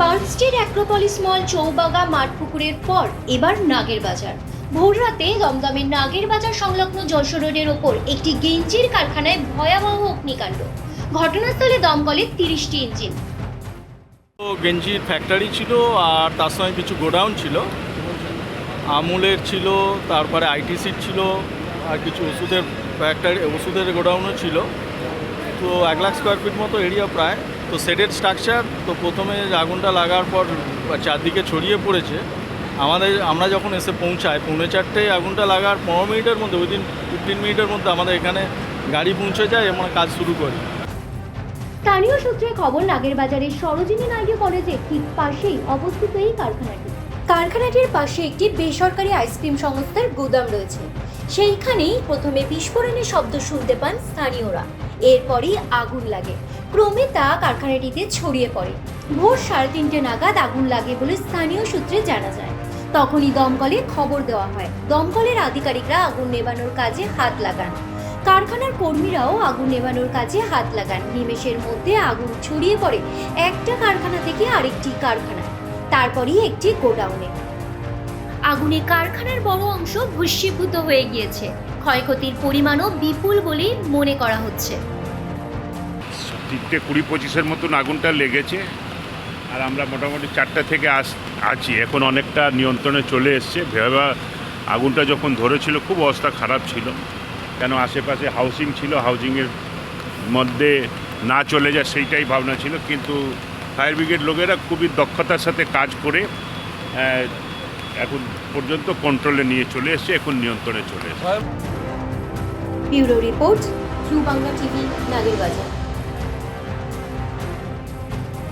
Park street Acropolis mall Chowbaga মাঠপুকুরের পর এবার নাগের বাজার। ভোররাতে দমদমের নাগের বাজার সংলগ্ন যশোর রোডের ওপর একটি গেঞ্জির কারখানায় ভয়াবহ অগ্নিকাণ্ড। ঘটনাস্থলে দমকলের তিরিশটি ইঞ্জিন। গেঞ্জির ফ্যাক্টরি ছিল আর তার সঙ্গে কিছু গোডাউন ছিল। আমুলের ছিল, তারপরে আইটিসির ছিল আর কিছু ওষুধের ফ্যাক্টরি ওষুধের গোডাউনও ছিল। তো এক লাখ স্কোয়ার ফিট মতো এরিয়া প্রায়। তো সেটের স্ট্রাকচার তো প্রথমে আগুনটা লাগার পর চারদিকে ছড়িয়ে পড়েছে। আমাদের আমরা যখন এসে পৌঁছাই পৌনে চারটে আগুনটা লাগার পনেরো মিনিটের মধ্যে উইদিন ফিফটিন মিনিটের মধ্যে আমাদের এখানে গাড়ি পৌঁছে যায় এবং কাজ শুরু করি। স্থানীয় সূত্রে খবর নাগের বাজারের সরোজিনী নাইডু কলেজের ঠিক পাশেই অবস্থিত এই কারখানাটি। কারখানাটির পাশে একটি বেসরকারি আইসক্রিম সংস্থার গুদাম রয়েছে। সেইখানেই প্রথমে বিস্ফোরণের শব্দ শুনতে পান স্থানীয়রা। এরপরই আগুন লাগে। ক্রমে তা কারখানাটিতে ছড়িয়ে পড়ে। ভোর সাড়ে তিনটে নাগাদ আগুন লাগে বলে স্থানীয় সূত্রে জানা যায়। তখনই দমকলে খবর দেওয়া হয়, দমকলের আধিকারিকরা আগুন নেভানোর কাজে হাত লাগান। কারখানার কর্মীরাও আগুন নেভানোর কাজে হাত লাগান। নিমেষের মধ্যে আগুন ছড়িয়ে পড়ে একটা কারখানা থেকে আরেকটি কারখানা তারপরই একটি গোডাউনে। আগুনে কারখানার বড় অংশ ভস্মীভূত হয়ে গিয়েছে। ক্ষয়ক্ষতির পরিমাণও বিপুল বলেই মনে করা হচ্ছে। তিনটে কুড়ি পঁচিশের মতন আগুনটা লেগেছে। আর আমরা মোটামুটি চারটা থেকে আস, আছি। এখন অনেকটা নিয়ন্ত্রণে চলে এসছে। ভেবা আগুনটা যখন ধরেছিল, খুব অবস্থা খারাপ ছিল। কেন আশেপাশে হাউসিং ছিল হাউজিংয়ের মধ্যে না চলে যায় সেইটাই ভাবনা ছিল। কিন্তু ফায়ার ব্রিগেড লোকেরা খুবই দক্ষতার সাথে কাজ করে এখন পর্যন্ত কন্ট্রোলে নিয়ে চলে এসছে, এখন নিয়ন্ত্রণে চলে এসছে। Report true Bangla TV